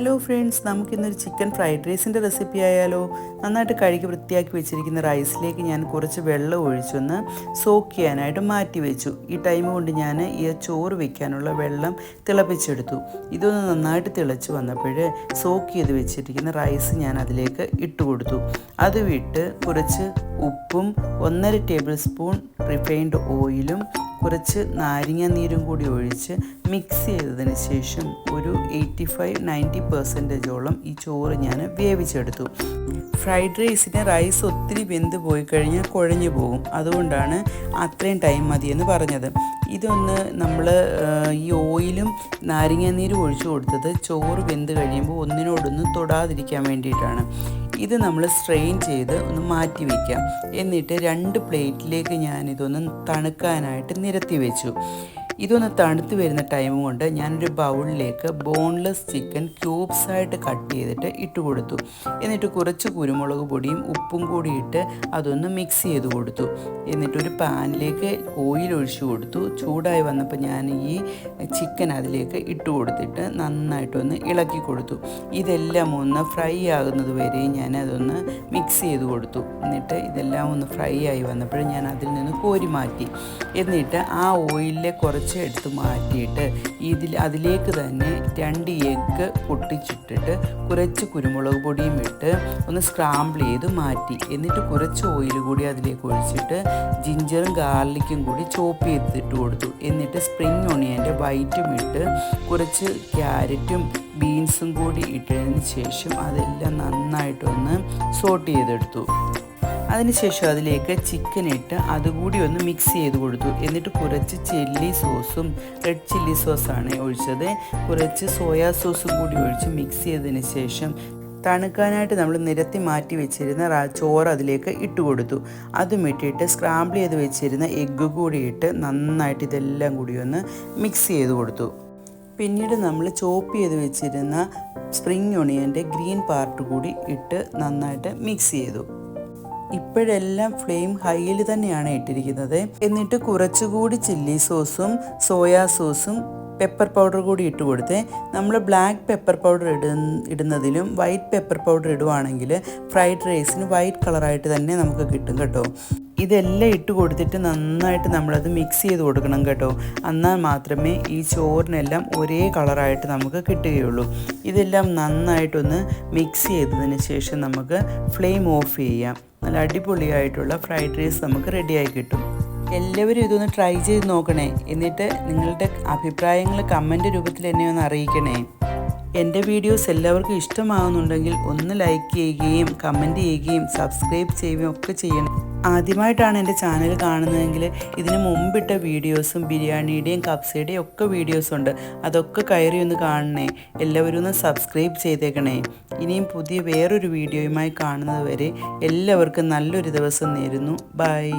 Friends നമുക്കിന്നൊരു chicken fried റൈസിന്റെ recipe ആയാലോ? നന്നായിട്ട് കഴുകി വൃത്തിയാക്കി വെച്ചിരിക്കുന്ന റൈസിലേക്ക് ഞാൻ കുറച്ച് വെള്ളം ഒഴിച്ചൊന്ന് സോക്ക് ചെയ്യാനായിട്ട് മാറ്റി വെച്ചു. ഈ ടൈം കൊണ്ട് ഞാൻ ഈ ചോറ് വെക്കാനുള്ള വെള്ളം തിളപ്പിച്ചെടുത്തു. ഇതൊന്ന് നന്നായിട്ട് തിളച്ച് വന്നപ്പോൾ സോക്ക് ചെയ്ത് വെച്ചിരിക്കുന്ന റൈസ് ഞാൻ അതിലേക്ക് ഇട്ട് കൊടുത്തു. അത് വിട്ട് കുറച്ച് ഉപ്പും ഒന്നര ടേബിൾ സ്പൂൺ റിഫൈൻഡ് ഓയിലും കുറച്ച് നാരങ്ങ നീരും കൂടി ഒഴിച്ച് മിക്സ് ചെയ്തതിന് ശേഷം ഒരു എയ്റ്റി ഫൈവ് നയന്റി പെർസെന്റേജോളം ഈ ചോറ് ഞാൻ വേവിച്ചെടുത്തു. ഫ്രൈഡ് റൈസിന് റൈസ് ഒത്തിരി വെന്ത് പോയി കഴിഞ്ഞാൽ കുഴഞ്ഞു പോകും. അതുകൊണ്ടാണ് അത്രയും ടൈം മതിയെന്ന് പറഞ്ഞത്. ഇതൊന്ന് നമ്മൾ ഈ ഓയിലും നാരങ്ങ നീരും ഒഴിച്ചു കൊടുത്തത് ചോറ് വെന്ത് കഴിയുമ്പോൾ ഒന്നിനോടൊന്നും തൊടാതിരിക്കാൻ വേണ്ടിയിട്ടാണ്. ഇത് നമ്മൾ സ്ട്രെയിൻ ചെയ്ത് ഒന്ന് മാറ്റി വയ്ക്കാം എന്നിട്ട് രണ്ട് പ്ലേറ്റിലേക്ക് ഞാനിതൊന്ന് തണുക്കാനായിട്ട് നിരത്തി വെച്ചു. ഇതൊന്ന് തണുത്ത് വരുന്ന ടൈം കൊണ്ട് ഞാനൊരു ബൗളിലേക്ക് ബോൺലെസ് ചിക്കൻ ക്യൂബ്സ് ആയിട്ട് കട്ട് ചെയ്തിട്ട് ഇട്ട് കൊടുത്തു. എന്നിട്ട് കുറച്ച് കുരുമുളക് പൊടിയും ഉപ്പും കൂടി ഇട്ട് അതൊന്ന് മിക്സ് ചെയ്ത് കൊടുത്തു. എന്നിട്ടൊരു പാനിലേക്ക് ഓയിൽ ഒഴിച്ചു കൊടുത്തു. ചൂടായി വന്നപ്പോൾ ഞാൻ ഈ ചിക്കൻ അതിലേക്ക് ഇട്ട് കൊടുത്തിട്ട് നന്നായിട്ടൊന്ന് ഇളക്കി കൊടുത്തു. ഇതെല്ലാം ഒന്ന് ഫ്രൈ ആകുന്നത് വരെ ഞാൻ അതൊന്ന് മിക്സ് ചെയ്ത് കൊടുത്തു. എന്നിട്ട് ഇതെല്ലാം ഒന്ന് ഫ്രൈ ആയി വന്നപ്പോൾ ഞാൻ അതിൽ നിന്ന് കോരി മാറ്റി. എന്നിട്ട് ആ ഓയിലിലെ കുറച്ച് എടുത്ത് മാറ്റിയിട്ട് ഇതിൽ അതിലേക്ക് തന്നെ രണ്ട് എഗ്ഗ് പൊട്ടിച്ചിട്ടിട്ട് കുറച്ച് കുരുമുളക് പൊടിയും ഇട്ട് ഒന്ന് സ്ക്രാമ്പിൾ ചെയ്ത് മാറ്റി. എന്നിട്ട് കുറച്ച് ഓയിൽ കൂടി അതിലേക്ക് ഒഴിച്ചിട്ട് ജിഞ്ചറും ഗാർലിക്കും കൂടി ചോപ്പ് ചെയ്തിട്ട് കൊടുത്തു. എന്നിട്ട് സ്പ്രിങ് ഒണിയന്റെ വൈറ്റും ഇട്ട് കുറച്ച് ക്യാരറ്റും ബീൻസും കൂടി ഇട്ടതിന് ശേഷം അതെല്ലാം നന്നായിട്ടൊന്ന് സോട്ട് ചെയ്തെടുത്തു. അതിനുശേഷം അതിലേക്ക് ചിക്കൻ ഇട്ട് അതുകൂടി ഒന്ന് മിക്സ് ചെയ്ത് കൊടുത്തു. എന്നിട്ട് കുറച്ച് ചില്ലി സോസും റെഡ് ചില്ലി സോസാണ് ഒഴിച്ചത്. കുറച്ച് സോയാ സോസും കൂടി ഒഴിച്ച് മിക്സ് ചെയ്തതിന് ശേഷം തണുക്കാനായിട്ട് നമ്മൾ നിരത്തി മാറ്റി വെച്ചിരുന്ന ചോറ് അതിലേക്ക് ഇട്ട് കൊടുത്തു. അതും ഇട്ടിട്ട് സ്ക്രാമ്പിൾ ചെയ്ത് വെച്ചിരുന്ന എഗ്ഗ് കൂടി ഇട്ട് നന്നായിട്ട് ഇതെല്ലാം കൂടി ഒന്ന് മിക്സ് ചെയ്ത് കൊടുത്തു. പിന്നീട് നമ്മൾ ചോപ്പ് ചെയ്ത് വെച്ചിരുന്ന സ്പ്രിങ് ഒണിയന്റെ ഗ്രീൻ പാർട്ട് കൂടി ഇട്ട് നന്നായിട്ട് മിക്സ് ചെയ്തു. ഇപ്പോഴെല്ലാം ഫ്ലെയിം ഹൈയിൽ തന്നെയാണ് ഇട്ടിരിക്കുന്നത്. എന്നിട്ട് കുറച്ചുകൂടി ചില്ലി സോസും സോയാ സോസും പെപ്പർ പൗഡർ കൂടി ഇട്ട് കൊടുത്ത്. നമ്മൾ ബ്ലാക്ക് പെപ്പർ പൗഡർ ഇട ഇടുന്നതിലും വൈറ്റ് പെപ്പർ പൗഡർ ഇടുവാണെങ്കിൽ ഫ്രൈഡ് റൈസിന് വൈറ്റ് കളറായിട്ട് തന്നെ നമുക്ക് കിട്ടും കേട്ടോ. ഇതെല്ലാം ഇട്ട് കൊടുത്തിട്ട് നന്നായിട്ട് നമ്മളത് മിക്സ് ചെയ്ത് കൊടുക്കണം കേട്ടോ. എന്നാൽ മാത്രമേ ഈ ചോറിനെല്ലാം ഒരേ കളറായിട്ട് നമുക്ക് കിട്ടുകയുള്ളൂ. ഇതെല്ലാം നന്നായിട്ടൊന്ന് മിക്സ് ചെയ്തതിന് ശേഷം നമുക്ക് ഫ്ലെയിം ഓഫ് ചെയ്യാം. നല്ല അടിപൊളിയായിട്ടുള്ള ഫ്രൈഡ് റൈസ് നമുക്ക് റെഡിയായി കിട്ടും. എല്ലാവരും ഇതൊന്ന് ട്രൈ ചെയ്ത് നോക്കണേ. എന്നിട്ട് നിങ്ങളുടെ അഭിപ്രായങ്ങൾ കമന്റ് രൂപത്തിൽ എന്നെ ഒന്ന് അറിയിക്കണേ. എന്റെ വീഡിയോസ് എല്ലാവർക്കും ഇഷ്ടമാകുന്നുണ്ടെങ്കിൽ ഒന്ന് ലൈക്ക് ചെയ്യുകയും കമന്റ് ചെയ്യുകയും സബ്സ്ക്രൈബ് ചെയ്യുകയും ഒക്കെ ചെയ്യണം. ആദ്യമായിട്ടാണ് എന്റെ ചാനൽ കാണുന്നതെങ്കിൽ ഇതിന് മുമ്പിട്ട വീഡിയോസും ബിരിയാണിയുടെയും കപ്സയുടെയും ഒക്കെ വീഡിയോസ് ഉണ്ട്. അതൊക്കെ കയറി ഒന്ന് കാണണേ. എല്ലാവരും ഒന്ന് സബ്സ്ക്രൈബ് ചെയ്തേക്കണേ. ഇനിയും പുതിയ വേറൊരു വീഡിയോയുമായി കാണുന്നത് വരെ എല്ലാവർക്കും നല്ലൊരു ദിവസം നേരുന്നു. ബൈ.